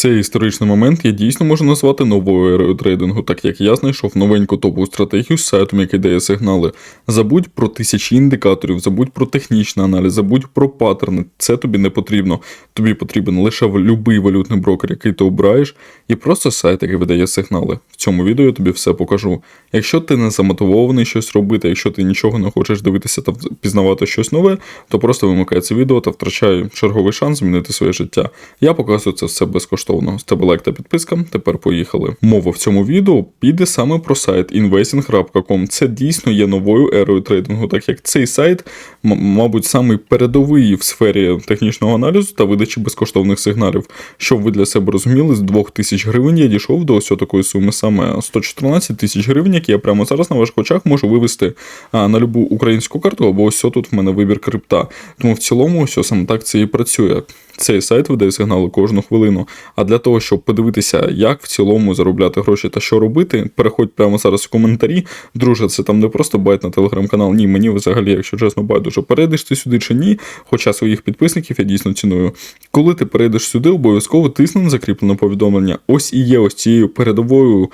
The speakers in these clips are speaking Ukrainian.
Цей історичний момент я дійсно можу назвати новою ерою трейдингу, так як я знайшов новеньку топову стратегію з сайтом, який дає сигнали. Забудь про тисячі індикаторів, забудь про технічний аналіз, забудь про паттерни. Це тобі не потрібно. Тобі потрібен лише будь-який валютний брокер, який ти обираєш, і просто сайт, який видає сигнали. В цьому відео я тобі все покажу. Якщо ти не замотивований щось робити, якщо ти нічого не хочеш дивитися та пізнавати щось нове, то просто вимикай це відео та втрачай черговий шанс змінити своє життя. Я показую це все безкоштовно. З тебе лайк та підписка. Тепер поїхали. Мова в цьому відео піде саме про сайт investing.com. Це дійсно є новою ерою трейдингу, так як цей сайт, мабуть, самий передовий в сфері технічного аналізу та видачі безкоштовних сигналів. Щоб ви для себе розуміли, з 2000 гривень я дійшов до ось такої суми саме 114 тисяч гривень, які я прямо зараз на ваших очах можу вивести на любу українську карту, або ось тут в мене вибір крипта. Тому в цілому, ось саме так це і працює. Цей сайт видає сигнали кожну хвилину. А для того, щоб подивитися, як в цілому заробляти гроші та що робити, переходь прямо зараз в коментарі. Друже, це там не просто байт на телеграм-канал. Ні, мені взагалі, якщо чесно, байдуже перейдеш ти сюди чи ні. Хоча своїх підписників я дійсно ціную. Коли ти перейдеш сюди, обов'язково тисни на закріплене повідомлення. Ось і є ось цією передовою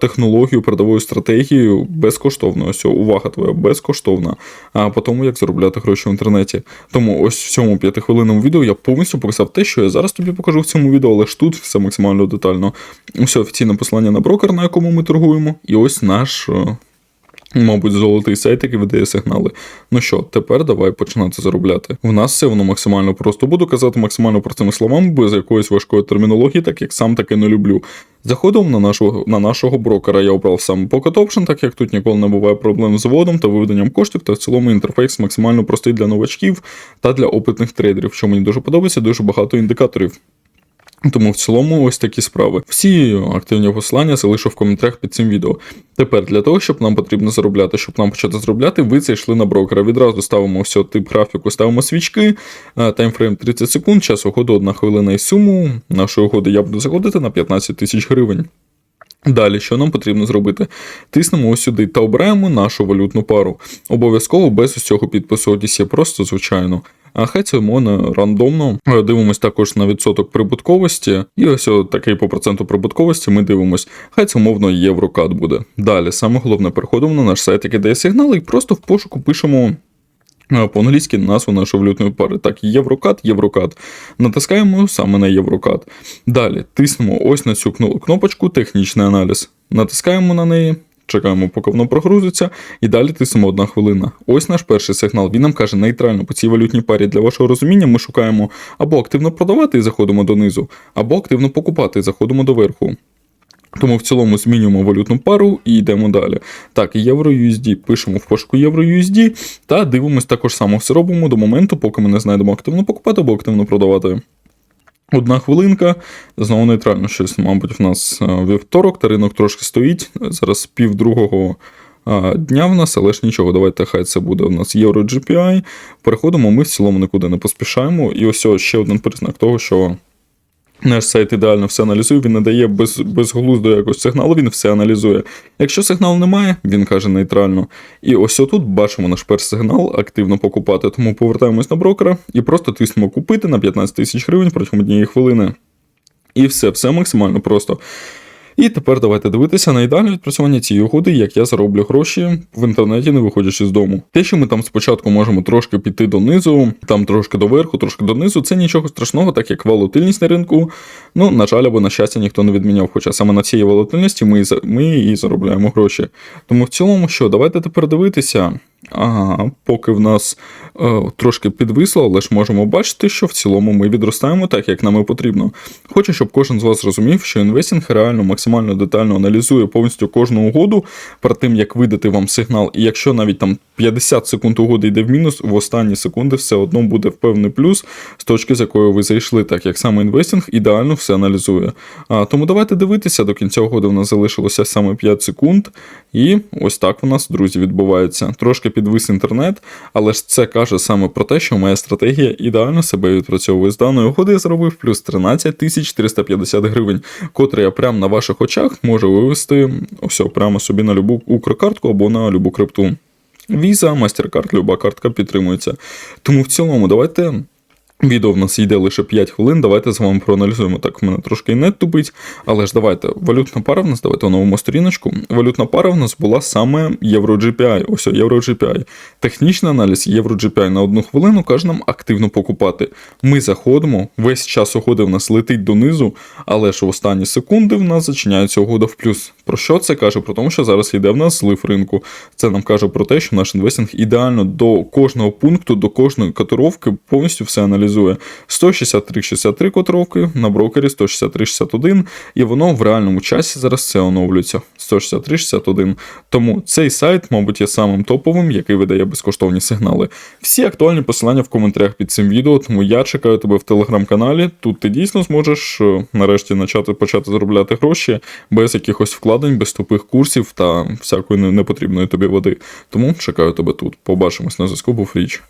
технологією, передовою стратегією безкоштовно. Ось увага твоя безкоштовна. А по тому, як заробляти гроші в інтернеті. Тому ось в цьому п'ятихвилинному відео я повністю показав те, що я зараз тобі покажу в цьому відео, але ж тут все максимально детально. Ось офіційне послання на брокер, на якому ми торгуємо, і ось наш. е, Мабуть, золотий сайт, який видає сигнали. Ну що, тепер давай починати заробляти. В нас все воно максимально просто. Буду казати максимально простими словами, без якоїсь важкої термінології, так як сам таки не люблю. Заходимо на нашого, на нашого брокера. Я обрав саме Pocket Option, так як тут ніколи не буває проблем з вводом та виведенням коштів, та в цілому інтерфейс максимально простий для новачків та для опитних трейдерів, що мені дуже подобається, дуже багато індикаторів. Тому в цілому ось такі справи. Всі активні посилання залишу в коментарях під цим відео. Тепер для того, щоб нам потрібно заробляти, щоб нам почати заробляти, ви зайшли на брокера. Відразу ставимо все тип графіку, ставимо свічки, е, таймфрейм 30 секунд, час угоду 1 хвилина і суму нашої угоди я буду заходити на 15 тисяч гривень. Далі, що нам потрібно зробити? Тиснемо ось сюди та обираємо нашу валютну пару. Обов'язково без усього підпису ODC, просто звичайно. Хай це умовно рандомно. Дивимось також на відсоток прибутковості. І ось такий по проценту прибутковості ми дивимось. Хай це умовно єврокат буде. Далі, саме головне, переходимо на наш сайт, який дає сигнали, і просто в пошуку пишемо. е, По-англійськи назву нашої валютної пари. Так, Єврокат, Єврокат. Натискаємо саме на Єврокат. Далі тиснемо ось на цю кнопочку Технічний аналіз. Натискаємо на неї. Чекаємо, поки воно прогрузиться, і далі тиснемо одна хвилина. Ось наш перший сигнал. Він нам каже нейтрально по цій валютній парі. Для вашого розуміння ми шукаємо або активно продавати і заходимо донизу, або активно покупати і заходимо до верху. Тому в цілому змінюємо валютну пару і йдемо далі. Так, євро USD, пишемо в пошуку євро USD та дивимось також само все робимо до моменту, поки ми не знайдемо активно покупати або активно продавати. Одна хвилинка, знову нейтрально щось, мабуть, в нас е, вівторок, та ринок трошки стоїть. Зараз пів другого е, дня в нас, але ж нічого, давайте хай це буде у нас євро GPI. Переходимо, ми в цілому нікуди не поспішаємо. І ось ось ще один признак того, що наш сайт ідеально все аналізує, він не дає без, безглуздо якось сигналу, він все аналізує. Якщо сигналу немає, він каже нейтрально. І ось отут бачимо наш перший сигнал активно покупати. Тому повертаємось на брокера і просто тиснемо купити на 15 тисяч гривень протягом однієї хвилини. І все, все максимально просто. І тепер давайте дивитися на ідеальне відпрацювання цієї угоди, як я зароблю гроші в інтернеті, не виходячи з дому. Те, що ми там спочатку можемо трошки піти донизу, там трошки доверху, трошки донизу, це нічого страшного, так як волатильність на ринку. Ну, на жаль, або на щастя, ніхто не відміняв. Хоча саме на цій волатильності ми, і ми і заробляємо гроші. Тому в цілому, що, давайте тепер дивитися. Ага, поки в нас е, трошки підвисло, але ж можемо бачити, що в цілому ми відростаємо так, як нам і потрібно. Хочу, щоб кожен з вас зрозумів, що інвестинг реально максимально детально аналізує повністю кожну угоду перед тим, як видати вам сигнал. І якщо навіть там 50 секунд угоди йде в мінус, в останні секунди все одно буде в певний плюс з точки, з якої ви зайшли, так як саме інвестинг ідеально все аналізує. А, тому давайте дивитися, до кінця угоди в нас залишилося саме 5 секунд. І ось так у нас, друзі, відбувається. Трошки підвис інтернет, але ж це каже саме про те, що моя стратегія ідеально себе відпрацьовує. З даної угоди я зробив плюс 13 тисяч 350 гривень, котре я прямо на ваших очах можу вивести ось прямо собі на любу укркартку або на любу крипту. Visa, MasterCard, люба картка підтримується. Тому в цілому давайте Відео в нас йде лише 5 хвилин. Давайте з вами проаналізуємо. Так, в мене трошки і нет тупить. Але ж давайте, валютна пара в нас, давайте оновимо сторіночку. Валютна пара в нас була саме Євро GPI. Ось Євро GPI. Технічний аналіз Євро GPI на одну хвилину каже нам активно покупати. Ми заходимо, весь час угоди в нас летить донизу, але ж в останні секунди в нас зачиняється угода в плюс. Про що це каже? Про те, що зараз йде в нас злив ринку. Це нам каже про те, що наш інвестинг ідеально до кожного пункту, до кожної котировки повністю все аналізує. 163,63 котировки на брокері 163,61, і воно в реальному часі зараз це оновлюється 163,61. Тому цей сайт, мабуть, є самим топовим, який видає безкоштовні сигнали. Всі актуальні посилання в коментарях під цим відео, тому я чекаю тебе в телеграм-каналі. Тут ти дійсно зможеш е, нарешті почати почати заробляти гроші без якихось вкладень, без тупих курсів та всякої непотрібної тобі води. Тому чекаю тебе тут. Побачимось на зв'язку, був річ.